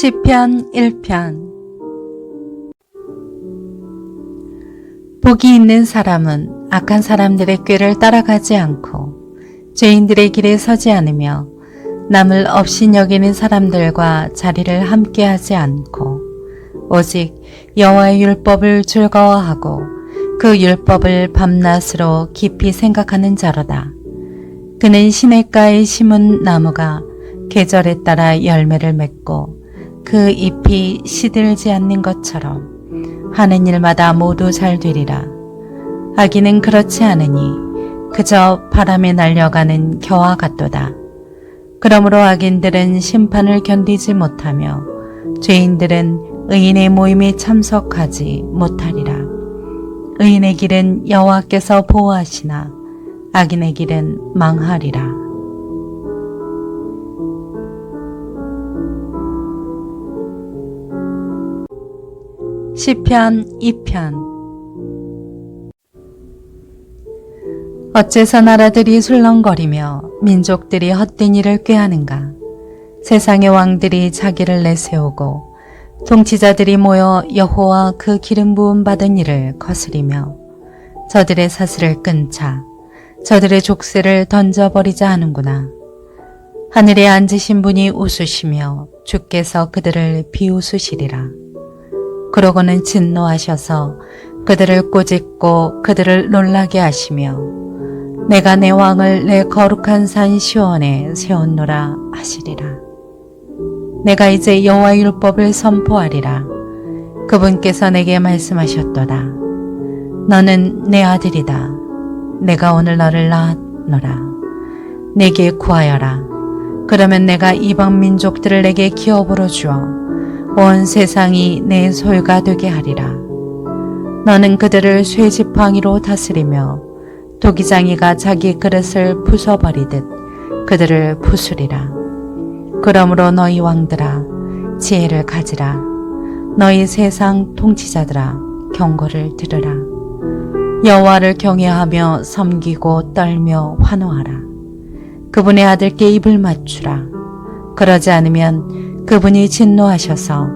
시편 1편 복이 있는 사람은 악한 사람들의 꾀를 따라가지 않고 죄인들의 길에 서지 않으며 남을 없이 여기는 사람들과 자리를 함께하지 않고 오직 여호와의 율법을 즐거워하고 그 율법을 밤낮으로 깊이 생각하는 자로다. 그는 시냇가에 심은 나무가 계절에 따라 열매를 맺고 그 잎이 시들지 않는 것처럼 하는 일마다 모두 잘 되리라. 아기는 그렇지 않으니 그저 바람에 날려가는 겨와 같도다. 그러므로 악인들은 심판을 견디지 못하며 죄인들은 의인의 모임에 참석하지 못하리라. 의인의 길은 여호와께서 보호하시나 악인의 길은 망하리라. 시편 2편 어째서 나라들이 술렁거리며 민족들이 헛된 일을 꾀하는가? 세상의 왕들이 자기를 내세우고 통치자들이 모여 여호와 그 기름 부음 받은 일을 거스리며 저들의 사슬을 끊자 저들의 족쇄를 던져버리자 하는구나. 하늘에 앉으신 분이 웃으시며 주께서 그들을 비웃으시리라. 그러고는 진노하셔서 그들을 꼬집고 그들을 놀라게 하시며 내가 내 왕을 내 거룩한 산 시온에 세웠노라 하시리라. 내가 이제 여호와 율법을 선포하리라. 그분께서 내게 말씀하셨도다. 너는 내 아들이다. 내가 오늘 너를 낳았노라. 내게 구하여라. 그러면 내가 이방 민족들을 내게 기업으로 주어 온 세상이 내 소유가 되게 하리라. 너는 그들을 쇠지팡이로 다스리며 도기장이가 자기 그릇을 부숴버리듯 그들을 부수리라. 그러므로 너희 왕들아 지혜를 가지라. 너희 세상 통치자들아 경고를 들으라. 여호와를 경외하며 섬기고 떨며 환호하라. 그분의 아들께 입을 맞추라. 그러지 않으면 그분이 진노하셔서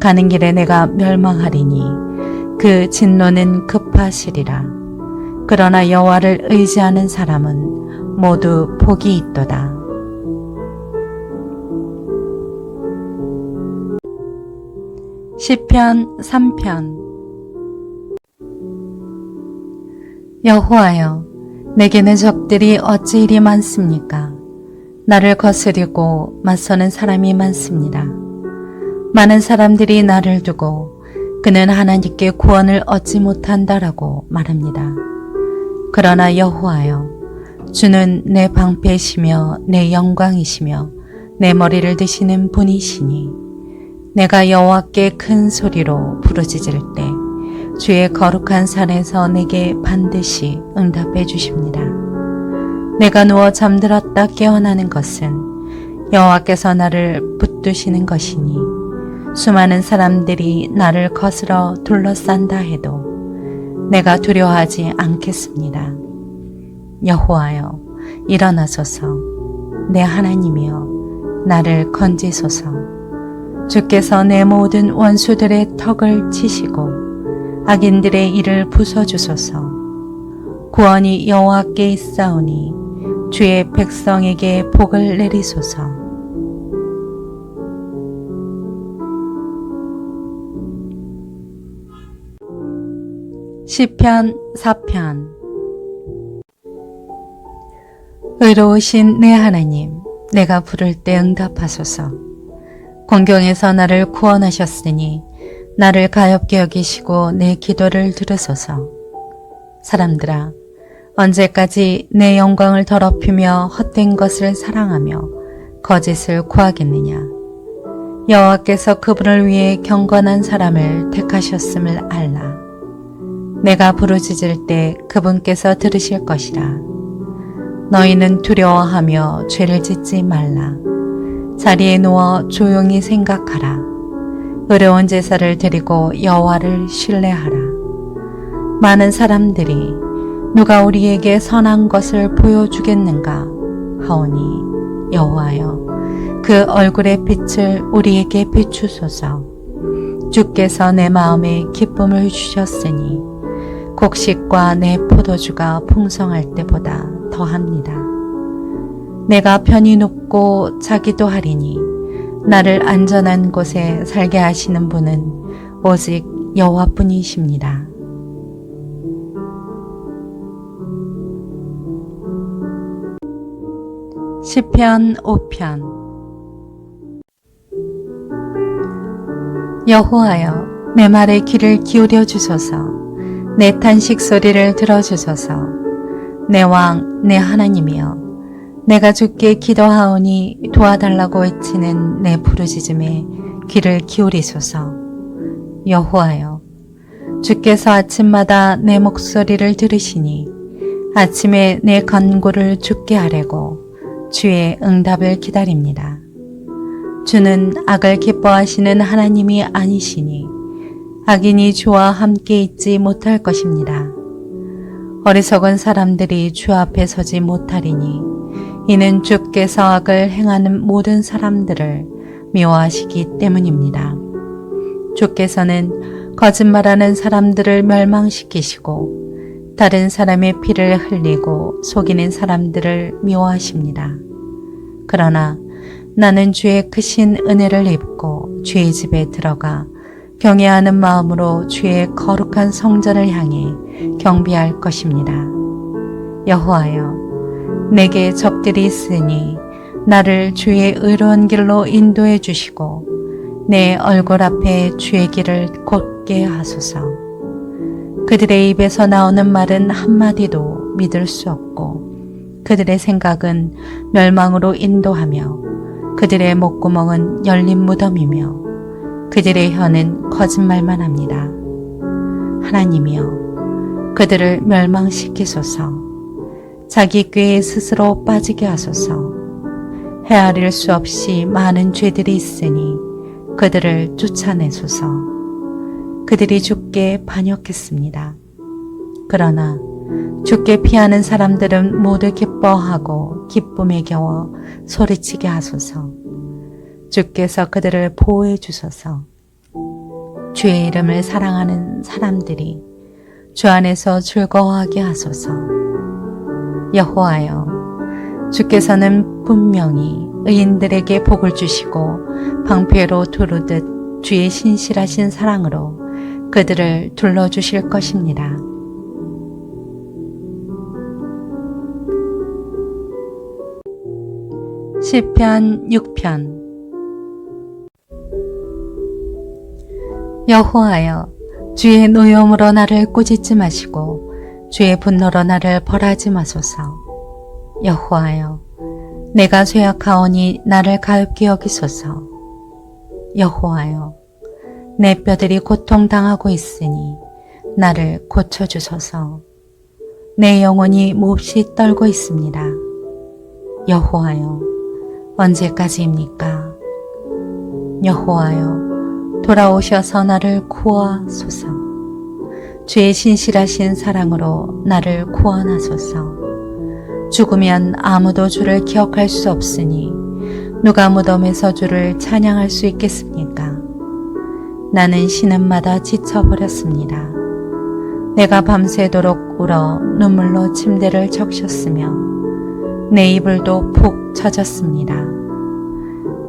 가는 길에 내가 멸망하리니 그 진노는 급하시리라. 그러나 여호와를 의지하는 사람은 모두 복이 있도다. 시편 3편 여호와여 내게는 적들이 어찌 이리 많습니까? 나를 거스리고 맞서는 사람이 많습니다. 많은 사람들이 나를 두고 그는 하나님께 구원을 얻지 못한다라고 말합니다. 그러나 여호와여, 주는 내 방패시며 내 영광이시며 내 머리를 드시는 분이시니 내가 여호와께 큰 소리로 부르짖을 때 주의 거룩한 산에서 내게 반드시 응답해 주십니다. 내가 누워 잠들었다 깨어나는 것은 여호와께서 나를 붙드시는 것이니 수많은 사람들이 나를 거스러 둘러싼다 해도 내가 두려워하지 않겠습니다. 여호와여 일어나소서 내 하나님이여 나를 건지소서 주께서 내 모든 원수들의 턱을 치시고 악인들의 일을 부숴주소서. 구원이 여호와께 있사오니 주의 백성에게 복을 내리소서. 시편 4편 의로우신 내 하나님, 내가 부를 때 응답하소서. 공경에서 나를 구원하셨으니 나를 가엽게 여기시고 내 기도를 들으소서. 사람들아, 언제까지 내 영광을 더럽히며 헛된 것을 사랑하며 거짓을 구하겠느냐? 여호와께서 그분을 위해 경건한 사람을 택하셨음을 알라. 내가 부르짖을 때 그분께서 들으실 것이라. 너희는 두려워하며 죄를 짓지 말라. 자리에 누워 조용히 생각하라. 의로운 제사를 드리고 여호와를 신뢰하라. 많은 사람들이 누가 우리에게 선한 것을 보여주겠는가 하오니 여호와여 그 얼굴의 빛을 우리에게 비추소서. 주께서 내 마음에 기쁨을 주셨으니 곡식과 내 포도주가 풍성할 때보다 더합니다. 내가 편히 눕고 자기도 하리니 나를 안전한 곳에 살게 하시는 분은 오직 여호와뿐이십니다. 시편 5편. 여호와여 내 말에 귀를 기울여 주소서. 내 탄식 소리를 들어 주소서. 내 왕 내 하나님이여 내가 주께 기도하오니 도와달라고 외치는 내 부르짖음에 귀를 기울이소서. 여호와여 주께서 아침마다 내 목소리를 들으시니 아침에 내 간구를 죽게 하려고 주의 응답을 기다립니다. 주는 악을 기뻐하시는 하나님이 아니시니 악인이 주와 함께 있지 못할 것입니다. 어리석은 사람들이 주 앞에 서지 못하리니 이는 주께서 악을 행하는 모든 사람들을 미워하시기 때문입니다. 주께서는 거짓말하는 사람들을 멸망시키시고 다른 사람의 피를 흘리고 속이는 사람들을 미워하십니다. 그러나 나는 주의 크신 은혜를 입고 주의 집에 들어가 경외하는 마음으로 주의 거룩한 성전을 향해 경비할 것입니다. 여호와여, 내게 적들이 있으니 나를 주의 의로운 길로 인도해 주시고 내 얼굴 앞에 주의 길을 곧게 하소서. 그들의 입에서 나오는 말은 한마디도 믿을 수 없고 그들의 생각은 멸망으로 인도하며 그들의 목구멍은 열린 무덤이며 그들의 혀는 거짓말만 합니다. 하나님이여 그들을 멸망시키소서. 자기 꾀에 스스로 빠지게 하소서. 헤아릴 수 없이 많은 죄들이 있으니 그들을 쫓아내소서 그들이 죽게 반역했습니다. 그러나 죽게 피하는 사람들은 모두 기뻐하고 기쁨에 겨워 소리치게 하소서. 주께서 그들을 보호해 주소서. 주의 이름을 사랑하는 사람들이 주 안에서 즐거워하게 하소서. 여호와여, 주께서는 분명히 의인들에게 복을 주시고 방패로 두르듯 주의 신실하신 사랑으로 그들을 둘러주실 것입니다. 시편 6편. 여호와여 주의 노여움으로 나를 꾸짖지 마시고 주의 분노로 나를 벌하지 마소서. 여호와여 내가 쇠약하오니 나를 가엾게 여기소서. 여호와여 내 뼈들이 고통당하고 있으니 나를 고쳐주소서 내 영혼이 몹시 떨고 있습니다 여호와여 언제까지입니까? 여호와여 돌아오셔서 나를 구하소서. 주의 신실하신 사랑으로 나를 구원하소서. 죽으면 아무도 주를 기억할 수 없으니 누가 무덤에서 주를 찬양할 수 있겠습니까? 나는 신음마다 지쳐버렸습니다. 내가 밤새도록 울어 눈물로 침대를 적셨으며 내 이불도 푹 젖었습니다.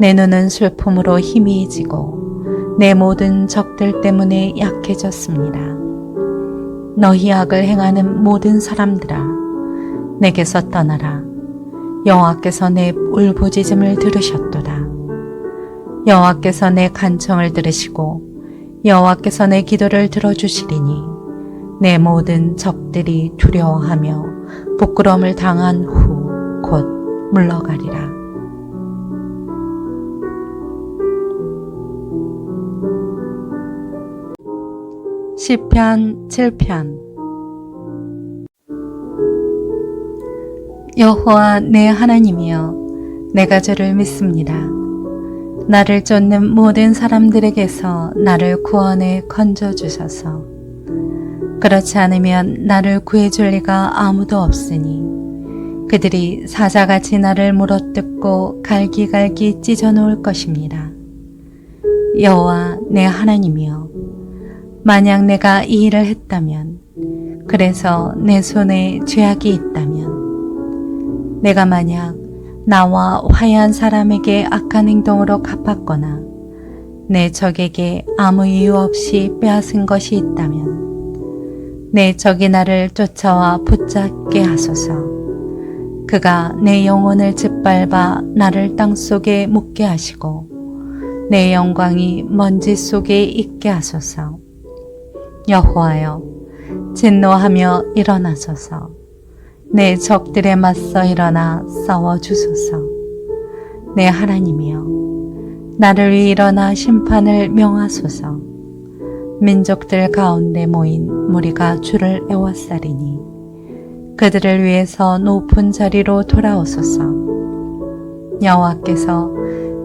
내 눈은 슬픔으로 희미해지고 내 모든 적들 때문에 약해졌습니다. 너희 악을 행하는 모든 사람들아, 내게서 떠나라. 여호와께서 내 울부짖음을 들으셨도다. 여호와께서 내 간청을 들으시고 여호와께서 내 기도를 들어주시리니 내 모든 적들이 두려워하며 부끄러움을 당한 후 곧 물러가리라. 시편 7편 여호와 내 하나님이여 내가 주를 믿습니다. 나를 쫓는 모든 사람들에게서 나를 구원해 건져 주소서. 그렇지 않으면 나를 구해 줄 리가 아무도 없으니 그들이 사자같이 나를 물어뜯고 갈기갈기 찢어 놓을 것입니다. 여호와 내 하나님이여 만약 내가 이 일을 했다면 그래서 내 손에 죄악이 있다면 내가 만약 나와 화해한 사람에게 악한 행동으로 갚았거나 내 적에게 아무 이유 없이 빼앗은 것이 있다면 내 적이 나를 쫓아와 붙잡게 하소서. 그가 내 영혼을 짓밟아 나를 땅 속에 묻게 하시고 내 영광이 먼지 속에 있게 하소서. 여호와여, 진노하며 일어나소서. 내 적들에 맞서 일어나 싸워 주소서. 내 하나님이여, 나를 위해 일어나 심판을 명하소서. 민족들 가운데 모인 무리가 주를 애워싸리니 그들을 위해서 높은 자리로 돌아오소서. 여호와께서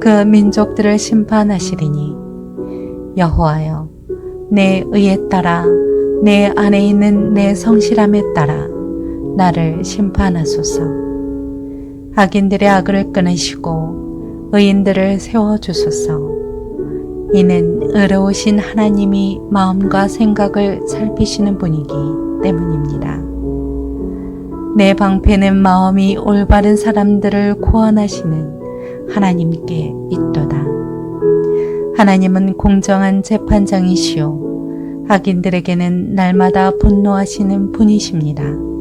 그 민족들을 심판하시리니 여호와여 내 의에 따라 내 안에 있는 내 성실함에 따라 나를 심판하소서. 악인들의 악을 끊으시고 의인들을 세워 주소서. 이는 의로우신 하나님이 마음과 생각을 살피시는 분이기 때문입니다. 내 방패는 마음이 올바른 사람들을 구원하시는 하나님께 있도다. 하나님은 공정한 재판장이시오. 악인들에게는 날마다 분노하시는 분이십니다.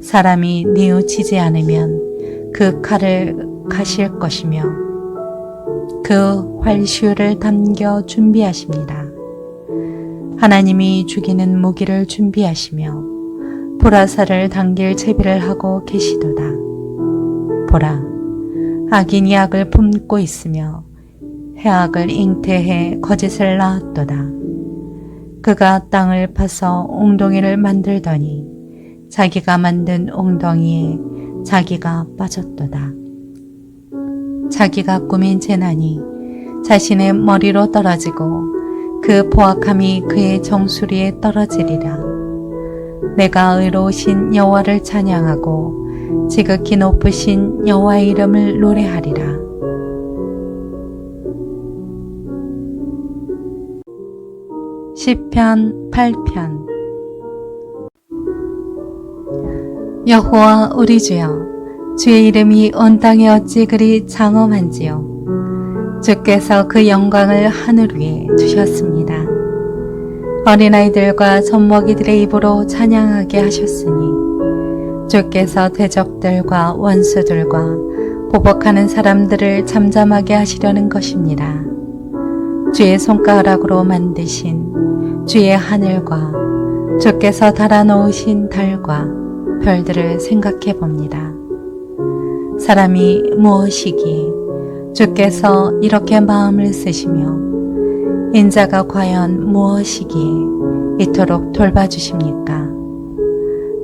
사람이 뉘우치지 않으면 그 칼을 가실 것이며 그 활시유를 담겨 준비하십니다. 하나님이 죽이는 무기를 준비하시며 보라사를 당길 채비를 하고 계시도다. 보라, 악인이 악을 품고 있으며 해악을 잉태해 거짓을 낳았도다. 그가 땅을 파서 웅덩이를 만들더니 자기가 만든 웅덩이에 자기가 빠졌도다. 자기가 꾸민 재난이 자신의 머리로 떨어지고 그 보악함이 그의 정수리에 떨어지리라. 내가 의로우신 여호와를 찬양하고 지극히 높으신 여호와의 이름을 노래하리라. 시편 8편 여호와 우리 주여 주의 이름이 온 땅에 어찌 그리 장엄한지요 주께서 그 영광을 하늘 위에 두셨습니다 어린아이들과 젖먹이들의 입으로 찬양하게 하셨으니 주께서 대적들과 원수들과 보복하는 사람들을 잠잠하게 하시려는 것입니다. 주의 손가락으로 만드신 주의 하늘과 주께서 달아놓으신 달과 별들을 생각해 봅니다. 사람이 무엇이기에 주께서 이렇게 마음을 쓰시며 인자가 과연 무엇이기에 이토록 돌봐주십니까?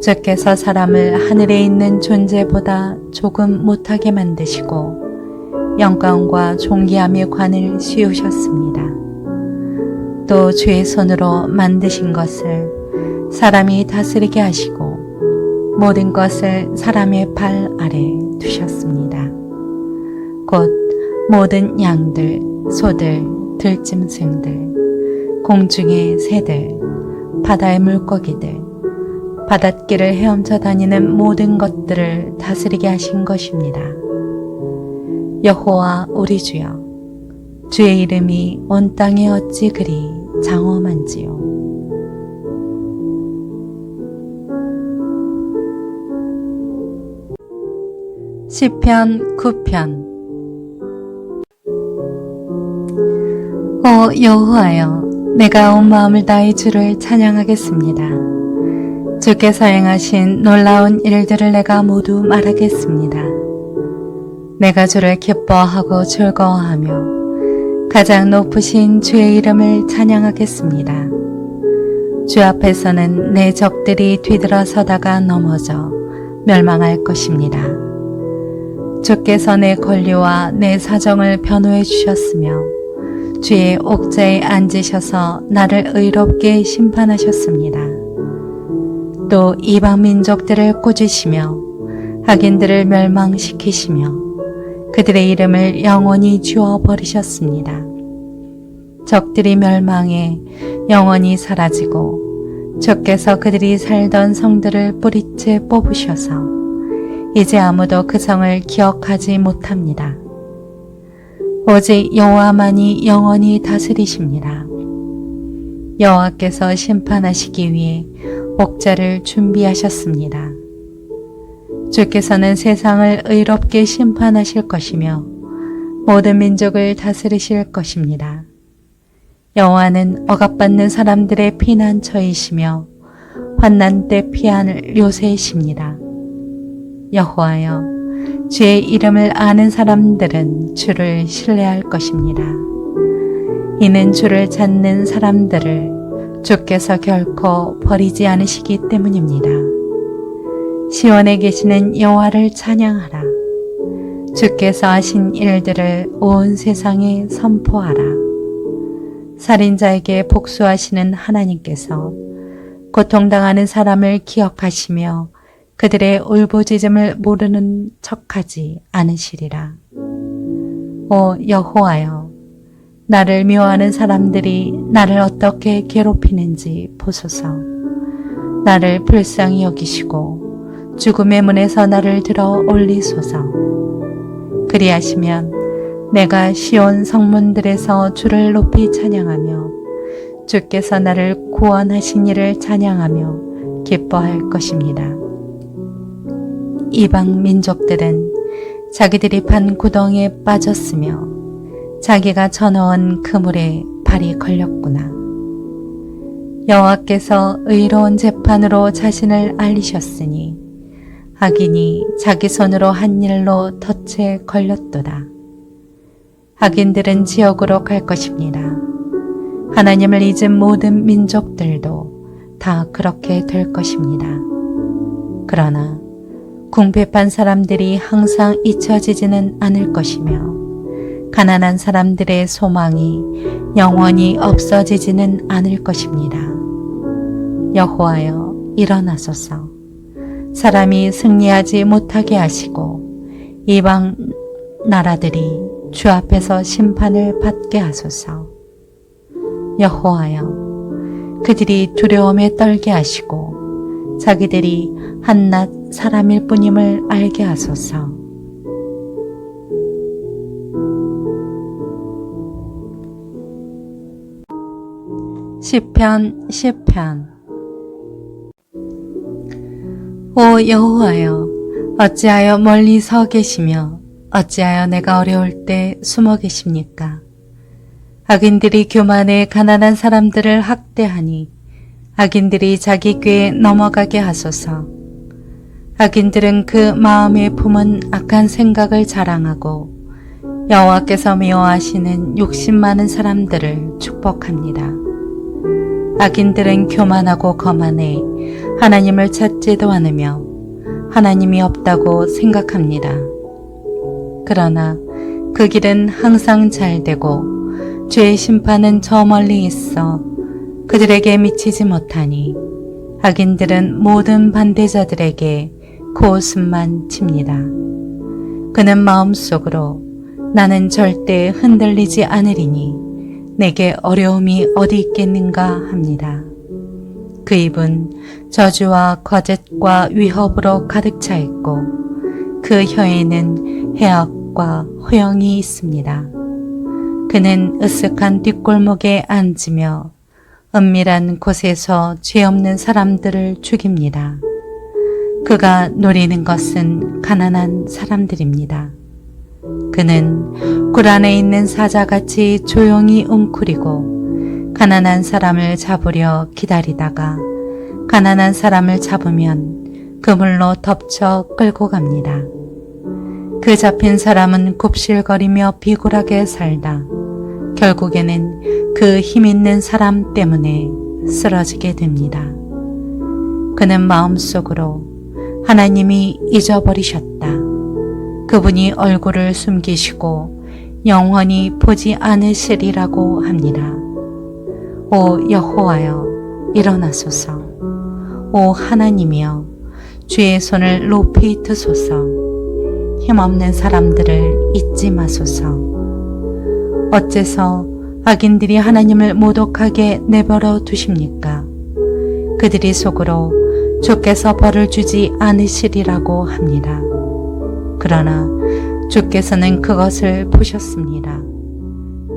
주께서 사람을 하늘에 있는 존재보다 조금 못하게 만드시고 영광과 존귀함의 관을 씌우셨습니다. 또 주의 손으로 만드신 것을 사람이 다스리게 하시고 모든 것을 사람의 발 아래 두셨습니다. 곧 모든 양들, 소들, 들짐승들, 공중의 새들, 바다의 물고기들, 바닷길을 헤엄쳐 다니는 모든 것들을 다스리게 하신 것입니다. 여호와 우리 주여, 주의 이름이 온 땅에 어찌 그리 장엄한지요. 시편 9편 오 여호와여 내가 온 마음을 다해 주를 찬양하겠습니다. 주께서 행하신 놀라운 일들을 내가 모두 말하겠습니다. 내가 주를 기뻐하고 즐거워하며 가장 높으신 주의 이름을 찬양하겠습니다. 주 앞에서는 내 적들이 뒤들어서다가 넘어져 멸망할 것입니다. 주께서 내 권리와 내 사정을 변호해 주셨으며 주의 옥자에 앉으셔서 나를 의롭게 심판하셨습니다. 또 이방 민족들을 꾸짖으며 악인들을 멸망시키시며 그들의 이름을 영원히 지워 버리셨습니다. 적들이 멸망해 영원히 사라지고 주께서 그들이 살던 성들을 뿌리째 뽑으셔서 이제 아무도 그 성을 기억하지 못합니다. 오직 여호와만이 영원히 다스리십니다. 여호와께서 심판하시기 위해 옥자를 준비하셨습니다. 주께서는 세상을 의롭게 심판하실 것이며 모든 민족을 다스리실 것입니다. 여호와는 억압받는 사람들의 피난처이시며 환난 때 피할 요새이십니다. 여호와여, 주의 이름을 아는 사람들은 주를 신뢰할 것입니다. 이는 주를 찾는 사람들을 주께서 결코 버리지 않으시기 때문입니다. 시원에 계시는 여호와를 찬양하라. 주께서 하신 일들을 온 세상에 선포하라. 살인자에게 복수하시는 하나님께서 고통당하는 사람을 기억하시며 그들의 울부짖음을 모르는 척하지 않으시리라. 오 여호와여, 나를 미워하는 사람들이 나를 어떻게 괴롭히는지 보소서. 나를 불쌍히 여기시고 죽음의 문에서 나를 들어 올리소서. 그리하시면 내가 시온 성문들에서 주를 높이 찬양하며 주께서 나를 구원하신 이를 찬양하며 기뻐할 것입니다. 이방 민족들은 자기들이 판 구덩이에 빠졌으며 자기가 쳐넣은 그물에 발이 걸렸구나. 여호와께서 의로운 재판으로 자신을 알리셨으니 악인이 자기 손으로 한 일로 덫에 걸렸도다. 악인들은 지옥으로 갈 것입니다. 하나님을 잊은 모든 민족들도 다 그렇게 될 것입니다. 그러나 궁핍한 사람들이 항상 잊혀지지는 않을 것이며 가난한 사람들의 소망이 영원히 없어지지는 않을 것입니다. 여호와여 일어나소서 사람이 승리하지 못하게 하시고 이방 나라들이 주 앞에서 심판을 받게 하소서 여호와여 그들이 두려움에 떨게 하시고 자기들이 한낱 사람일 뿐임을 알게 하소서. 시편 시편. 오 여호와여 어찌하여 멀리 서 계시며 어찌하여 내가 어려울 때 숨어 계십니까? 악인들이 교만해 가난한 사람들을 학대하니 악인들이 자기 꾀에 넘어가게 하소서 악인들은 그 마음에 품은 악한 생각을 자랑하고 여호와께서 미워하시는 욕심 많은 사람들을 축복합니다. 악인들은 교만하고 거만해 하나님을 찾지도 않으며 하나님이 없다고 생각합니다. 그러나 그 길은 항상 잘 되고 죄의 심판은 저 멀리 있어 그들에게 미치지 못하니 악인들은 모든 반대자들에게 고웃음만 칩니다. 그는 마음속으로 나는 절대 흔들리지 않으리니 내게 어려움이 어디 있겠는가 합니다. 그 입은 저주와 거짓과 위협으로 가득 차 있고 그 혀에는 해악과 호영이 있습니다. 그는 으쓱한 뒷골목에 앉으며 은밀한 곳에서 죄 없는 사람들을 죽입니다. 그가 노리는 것은 가난한 사람들입니다. 그는 굴 안에 있는 사자같이 조용히 웅크리고 가난한 사람을 잡으려 기다리다가 가난한 사람을 잡으면 그물로 덮쳐 끌고 갑니다. 그 잡힌 사람은 굽실거리며 비굴하게 살다 결국에는 그 힘 있는 사람 때문에 쓰러지게 됩니다. 그는 마음속으로 하나님이 잊어버리셨다. 그분이 얼굴을 숨기시고 영원히 보지 않으시리라고 합니다. 오 여호와여 일어나소서. 오 하나님이여 주의 손을 높이 드소서. 힘없는 사람들을 잊지 마소서. 어째서 악인들이 하나님을 모독하게 내버려 두십니까? 그들이 속으로 주께서 벌을 주지 않으시리라고 합니다. 그러나 주께서는 그것을 보셨습니다.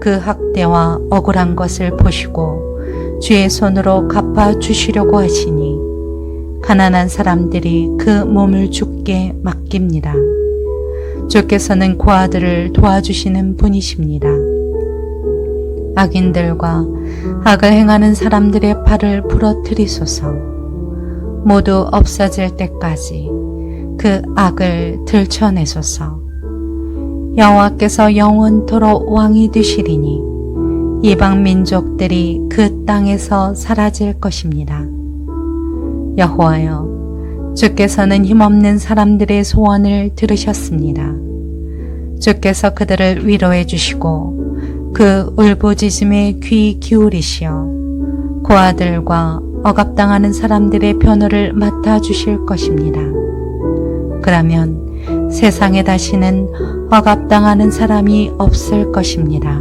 그 학대와 억울한 것을 보시고 주의 손으로 갚아 주시려고 하시니 가난한 사람들이 그 몸을 죽게 맡깁니다. 주께서는 그 아들을 도와주시는 분이십니다. 악인들과 악을 행하는 사람들의 팔을 부러뜨리소서 모두 없어질 때까지 그 악을 들춰내소서 여호와께서 영원토록 왕이 되시리니 이방 민족들이 그 땅에서 사라질 것입니다. 여호와여 주께서는 힘없는 사람들의 소원을 들으셨습니다. 주께서 그들을 위로해 주시고 그 울부짖음에 귀 기울이시어 고아들과 억압당하는 사람들의 변호를 맡아 주실 것입니다. 그러면 세상에 다시는 억압당하는 사람이 없을 것입니다.